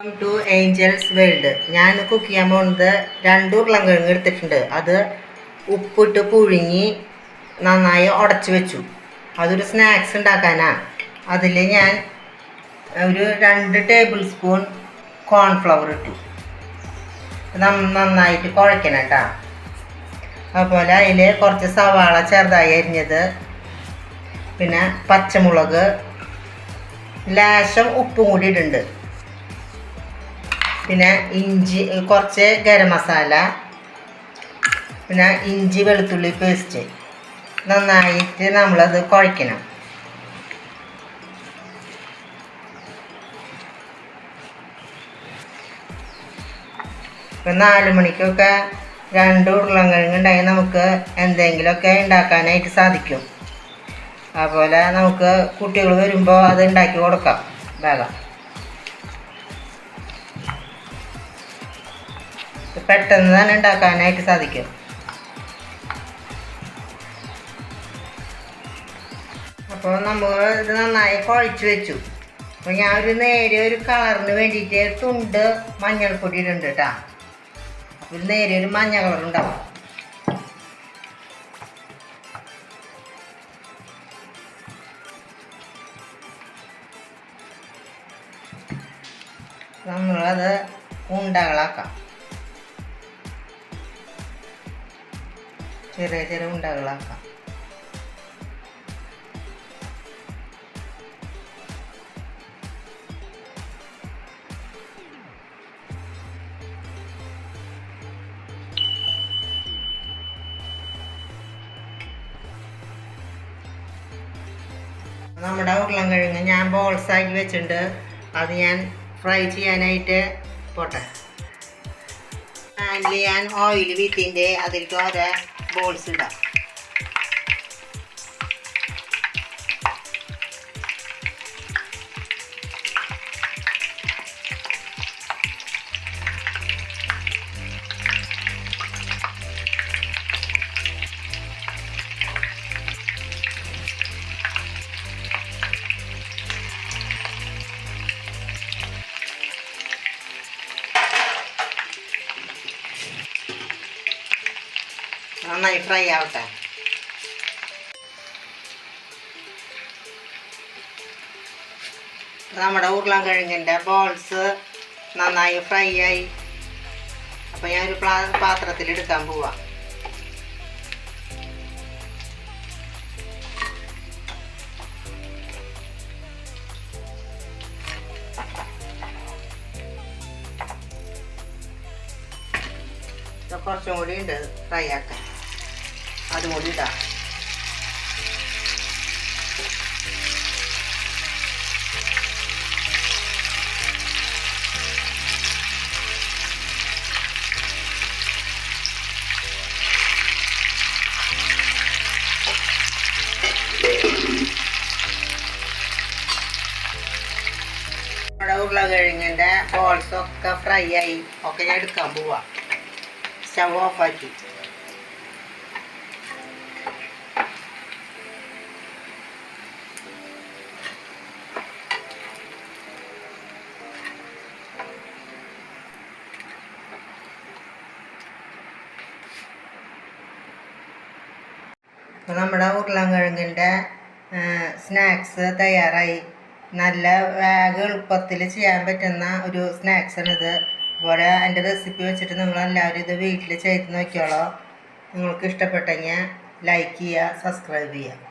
Welcome to Angeles world ഞാൻ cook ചെയ്യാൻ പോകുന്നത് രണ്ട് ഉരുളങ്കിഴങ്ങ് എടുത്തിട്ടുണ്ട്. അത് ഉപ്പിട്ട് പുഴുങ്ങി നന്നായി ഉടച്ചു വെച്ചു. അതൊരു സ്നാക്സ് ഉണ്ടാക്കാനാണ് അതിൽ ഞാൻ ഒരു രണ്ട് ടേബിൾ സ്പൂൺ കോൺഫ്ലവർ ഇട്ടു. നന്നായിട്ട് കുഴക്കണം കേട്ടോ. അതുപോലെ അതിൽ കുറച്ച് സവാള ചെറുതായി അരിഞ്ഞത്. പിന്നെ പച്ചമുളക് ലേശം ഉപ്പും കൂടി ഇടുന്നുണ്ട് പിന്നെ ഇഞ്ചി കുറച്ച് ഗരം മസാല പിന്നെ ഇഞ്ചി വെളുത്തുള്ളി പേസ്റ്റ്. നന്നായിട്ട് നമ്മളത് കുഴക്കണം ഇപ്പം നാല് മണിക്കൊക്കെ രണ്ട് ഉരുളൻകിഴങ്ങ് ഉണ്ടെങ്കിൽ നമുക്ക് എന്തെങ്കിലുമൊക്കെ ഉണ്ടാക്കാനായിട്ട് സാധിക്കും. അതുപോലെ നമുക്ക് കുട്ടികൾ വരുമ്പോൾ അത് ഉണ്ടാക്കി കൊടുക്കാം വേഗം. പെട്ടെന്ന് തന്നെ ഉണ്ടാക്കാനായിട്ട് സാധിക്കും. അപ്പോൾ നമ്മൾ ഇത് നന്നായി കുഴച്ച് വെച്ചു. അപ്പോൾ ഞാൻ ഒരു നേരെ ഒരു കളറിന് വേണ്ടിയിട്ട് തുണ്ട് മഞ്ഞൾപ്പൊടി ഇടുന്നുണ്ട് കേട്ടോ അപ്പോൾ നേരെ ഒരു മഞ്ഞ കളർ ഉണ്ടാവും. നമ്മളത് ഉണ്ടകളാക്കാം ചെറിയ ചെറിയ ഉണ്ടകളാക്കാം നമ്മുടെ ഉരുളൻകിഴങ്ങ് ഞാൻ ബോൾസ് ആക്കി വെച്ചിട്ടുണ്ട്. അത് ഞാൻ ഫ്രൈ ചെയ്യാനായിട്ട് പോട്ടെ. ഞാൻ ഓയിൽ വീട്ടിന്റെ അതിൽ ഓരോ ബോൾസ് നന്നായി ഫ്രൈ ആവട്ടെ. നമ്മുടെ ഉരുളൻകിഴങ്ങിന്റെ ബോൾസ് നന്നായി ഫ്രൈ ആയി. അപ്പോൾ ഞാനൊരു പ്ലാ പാത്രത്തിൽ എടുക്കാൻ പോവാം. കുറച്ചും കൂടി ഉണ്ട്. ഫ്രൈ ആക്കാൻ കൂടി ഇടാം ഉരുളക്കിഴങ്ങിന്റെ ബോൾസ് ഒക്കെ ഫ്രൈ ആയി. ഒക്കെ ഞാൻ എടുക്കാൻ പോവാം. സ്റ്റവ് ഓഫാക്കി നമ്മുടെ ഉരുളൻകിഴങ്ങിന്റെ സ്നാക്സ് തയ്യാറായി. നല്ല വേഗം എളുപ്പത്തിൽ ചെയ്യാൻ പറ്റുന്ന ഒരു സ്നാക്സാണിത് അതുപോലെ എന്റെ റെസിപ്പി വെച്ചിട്ട് നിങ്ങളെല്ലാവരും ഇത് വീട്ടിൽ ചെയ്ത് നോക്കിയോളോ നിങ്ങൾക്ക് ഇഷ്ടപ്പെട്ടെങ്കിൽ ലൈക്ക് ചെയ്യുക സബ്സ്ക്രൈബ് ചെയ്യുക.